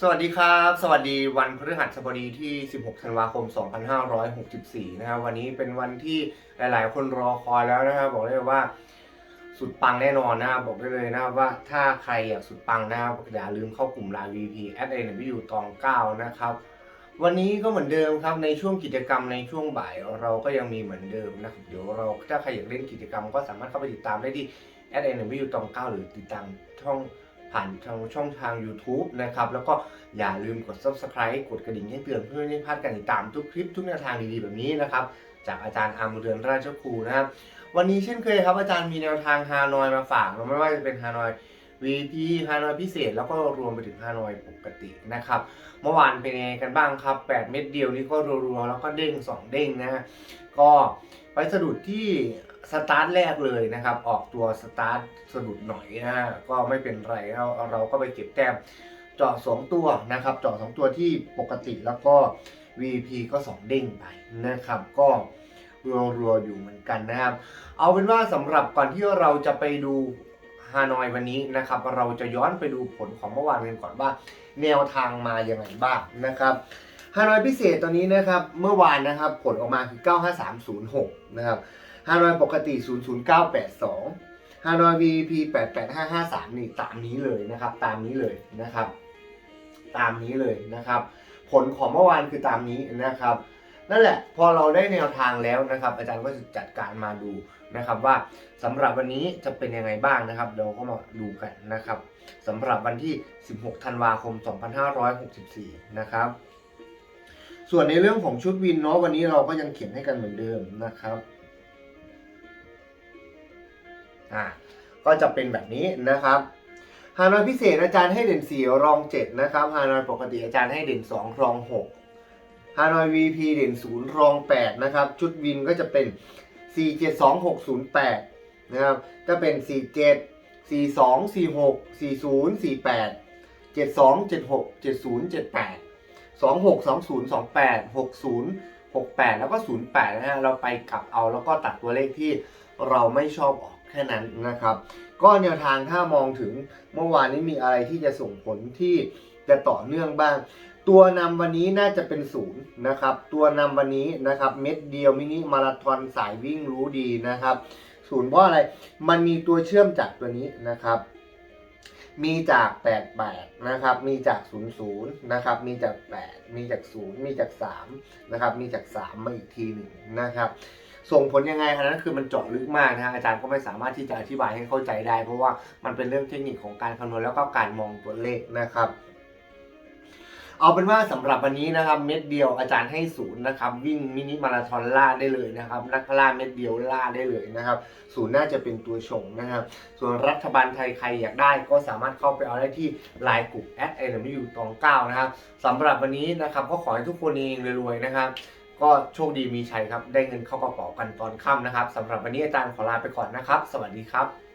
สวัสดีครับ สวัสดีวันพฤหัสบดีที่ 16 ธันวาคม 2564 นะครับ วันนี้เป็นวันที่หลาย ๆ คนรอคอยแล้วนะครับ บอกได้เลยว่าสุดปังแน่นอนนะครับบอกได้เลยนะครับว่าถ้าใครอยากสุดปังนะครับอย่าลืมเข้ากลุ่มไลน์ VP at a w ตอง9นะครับ วันนี้ก็เหมือนเดิมครับในช่วงกิจกรรมในช่วงบ่ายเราก็ยังมีเหมือนเดิมนะครับเดี๋ยวเราถ้าใครอยากเล่นกิจกรรมก็สามารถเข้าไปติดตามได้ที่ at a w ตอง9หรือติดตามช่อง ผ่านทางช่องทาง YouTube นะครับ แล้วก็อย่าลืมกด Subscribe กดกระดิ่งแจ้งเตือนเพื่อไม่ให้พลาดการติดตามทุกคลิปทุกแนวทางดีๆแบบนี้นะครับ จากอาจารย์อาร์มเรือนราชครูนะครับ วันนี้เช่นเคยครับอาจารย์มีแนวทางฮานอยมาฝากไม่ว่าจะเป็นฮานอย VP ฮานอยพิเศษ แล้วก็รวมไปถึงฮานอยปกตินะครับ เมื่อวานเป็นไงกันบ้างครับ 8 เม็ดเดียวนี่ก็รัวๆแล้วก็เด้ง 2 เด้งนะฮะก็ ไปสะดุดที่สตาร์ทแรกเลยนะครับ ออกตัวสตาร์ทสะดุดหน่อยนะฮะก็ไม่เป็นไรเราเราก็ไปเก็บแต้มเจาะ2ตัวนะครับเจาะ2ตัวที่ปกติแล้วก็ VP ก็2เด้งไปนะครับ ก็รัวๆอยู่เหมือนกันนะครับ เอาเป็นว่าสำหรับก่อนที่เราจะไปดูฮานอยวันนี้นะครับ เราจะย้อนไปดูผลของเมื่อวานกันก่อนว่า แนวทางมาอย่างไรบ้างนะครับ ฮานอยพิเศษตอนนี้นะครับเมื่อวานนะครับผลออกมาคือ 95306 นะครับฮานอยปกติ 00982 ฮานอย VP 88553 นี่ตามนี้เลยนะครับตามนี้เลยนะครับ ตามนี้เลยนะครับ ผลของเมื่อวานคือตามนี้นะครับนั่นแหละพอเราได้แนวทางแล้วนะครับ อาจารย์ก็จะจัดการมาดูนะครับ ว่าสำหรับวันนี้จะเป็นยังไงบ้างนะครับ เราก็มาดูกันนะครับสำหรับวันที่ 16 ธันวาคม 2564 นะครับ ส่วนในเรื่องของชุดวินเนาะวันนี้เราก็ยังเขียนให้กันเหมือนเดิมนะครับอ่าก็จะเป็นแบบนี้นะครับฮานอยพิเศษอาจารย์ให้เด่น4รอง7นะครับฮานอยปกติอาจารย์ให้เด่น2รอง6ฮานอย VP เด่น0รอง8นะครับชุดวินก็จะเป็น 472608นะครับก็เป็น 47 42 46 40 48 72 76 70 78 26 20 28 60 68 แล้วก็ 08 นะฮะ เราไปกลับเอาแล้วก็ตัดตัวเลขที่เราไม่ชอบออกแค่นั้นนะครับ ก็แนวทางถ้ามองถึงเมื่อวานนี้มีอะไรที่จะส่งผลที่จะต่อเนื่องบ้าง ตัวนำวันนี้น่าจะเป็นศูนย์นะครับ ตัวนำวันนี้นะครับเม็ดเดียวมินิมาราธอนสายวิ่งรู้ดีนะครับ ศูนย์เพราะอะไร มันมีตัวเชื่อมจากตัวนี้นะครับ มีจาก 88 นะครับ มีจาก 00 นะครับ มีจาก 8 มีจาก 0 มีจาก 3 นะครับ มีจาก 3 มาอีกทีหนึ่งนะครับ ส่งผลยังไงอันนั้นคือมันเจาะลึกมากนะฮะอาจารย์ก็ไม่สามารถที่จะอธิบายให้เข้าใจได้ เพราะว่ามันเป็นเรื่องเทคนิคของการคำนวณแล้วก็การมองตัวเลขนะครับ เอาเป็นว่าสำหรับวันนี้นะครับ เม็ดเดียวอาจารย์ให้ศูนย์นะครับ วิ่งมินิมาราธอนล่าได้เลยนะครับ นักล่าเม็ดเดียวล่าได้เลยนะครับ ศูนย์น่าจะเป็นตัวชงนะครับ ส่วนรัฐบาลไทยใครอยากได้ก็สามารถเข้าไปเอาได้ที่ไลน์กลุ่มแอดไอเอ็มยูตองเก้านะครับสำหรับวันนี้นะครับก็ขอให้ทุกคนเองรวยๆนะครับก็โชคดีมีชัยครับ ได้เงินเข้ากระเป๋ากันตอนค่ำนะครับสำหรับวันนี้อาจารย์ขอลาไปก่อนนะครับ สวัสดีครับ